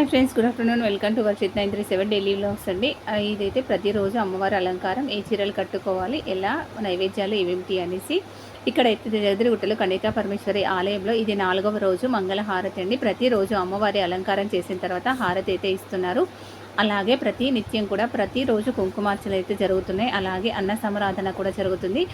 Hi friends good afternoon welcome to Varshith nine three seven daily vlogs అండి. ఇదైతే ప్రతిరోజు అమ్మవారి అలంకారం ఏ చీరలు కట్టుకోవాలి ఎలా నైవేద్యాలు ఏమిటి అనేసి ఇక్కడైతే జగదిరిగుట్టలో కన్యకా పరమేశ్వరి ఆలయంలో ఇది నాలుగవ రోజు మంగళ హారతి అండి. ప్రతిరోజు అమ్మవారి అలంకారం చేసిన తర్వాత హారతి అయితే ఇస్తున్నారు. అలాగే ప్రతి నిత్యం కూడా ప్రతిరోజు కుంకుమార్చనలు అయితే జరుగుతున్నాయి. అలాగే అన్న సమరాధన కూడా జరుగుతుంది.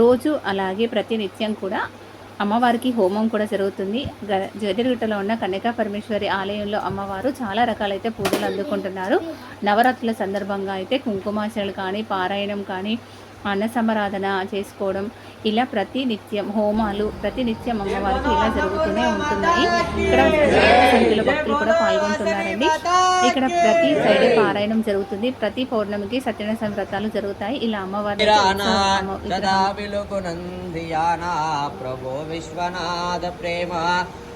రోజు అలాగే ప్రతి నిత్యం కూడా అమ్మవారికి హోమం కూడా జరుగుతుంది. గ- జగదిరిగుట్టలో ఉన్న కన్యకా పరమేశ్వరి ఆలయంలో అమ్మవారు చాలా రకాలైతే పూజలు అందుకుంటున్నారు. నవరాత్రుల సందర్భంగా అయితే కుంకుమార్చనలు కానీ పారాయణం కానీ అన్న సమరాధన చేసుకోవడం ఇలా ప్రతి నిత్యం హోమాలు ప్రతి నిత్యం అమ్మవారికి ఇలా జరుగుతూనే ఉంటున్నాయి. ఇక్కడ సంఖ్యలో భక్తులు కూడా ఇక్కడ ప్రతి సైడ్ పారాయణం జరుగుతుంది. ప్రతి పౌర్ణమికి సత్యనారాయణ వ్రతాలు జరుగుతాయి. ఇలా అమ్మవారిని కిరానా అమ్మ- సదా విలుగునందియానా ప్రభో విశ్వనాథ ప్రేమ.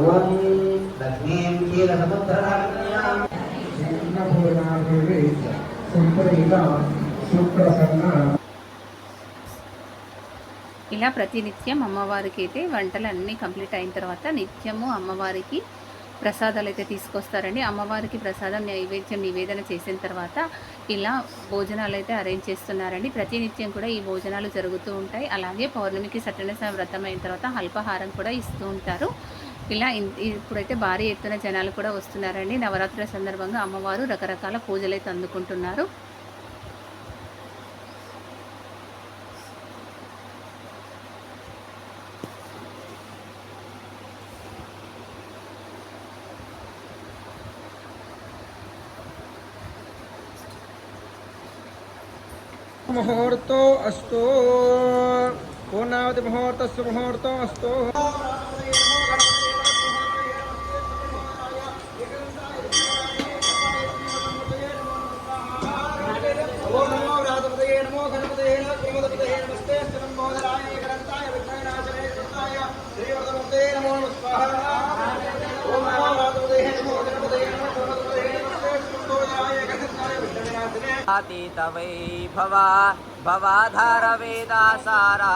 ఓం లక్ష్మీం సుప్రీత ఇలా ప్రతి నిత్యం అమ్మవారికి అయితే వంటలు అన్నీ కంప్లీట్ అయిన తర్వాత నిత్యము అమ్మవారికి ప్రసాదాలు అయితే తీసుకొస్తారండి. అమ్మవారికి ప్రసాదం నైవేద్యం నివేదన చేసిన తర్వాత ఇలా భోజనాలు అయితే అరేంజ్ చేస్తున్నారండి. ప్రతి నిత్యం కూడా ఈ భోజనాలు జరుగుతూ ఉంటాయి. అలాగే పౌర్ణమికి సత్యనారాయణ వ్రతం అయిన తర్వాత అల్పాహారం కూడా ఇస్తూ ఉంటారు. ఇలా ఇప్పుడైతే భారీ ఎత్తున జనాలు కూడా వస్తున్నారండి. నవరాత్రుల సందర్భంగా అమ్మవారు రకరకాల పూజలు అయితే అందుకుంటున్నారు. ముహూర్తో అస్తో. పూర్ణావతి ముహూర్తస్సు ముహూర్తో అస్తో. अतीत वै भवा भवाधार वेदासारा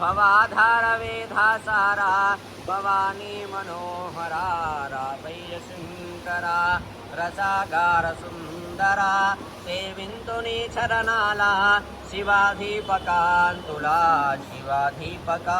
भवाधार वेधासारा भवानी मनोहरा रावैयशुङ्करा रसागारसुन्दरा सेविन्तुनीचरनाला शिवाधिपकान्तुला शिवाधिपका।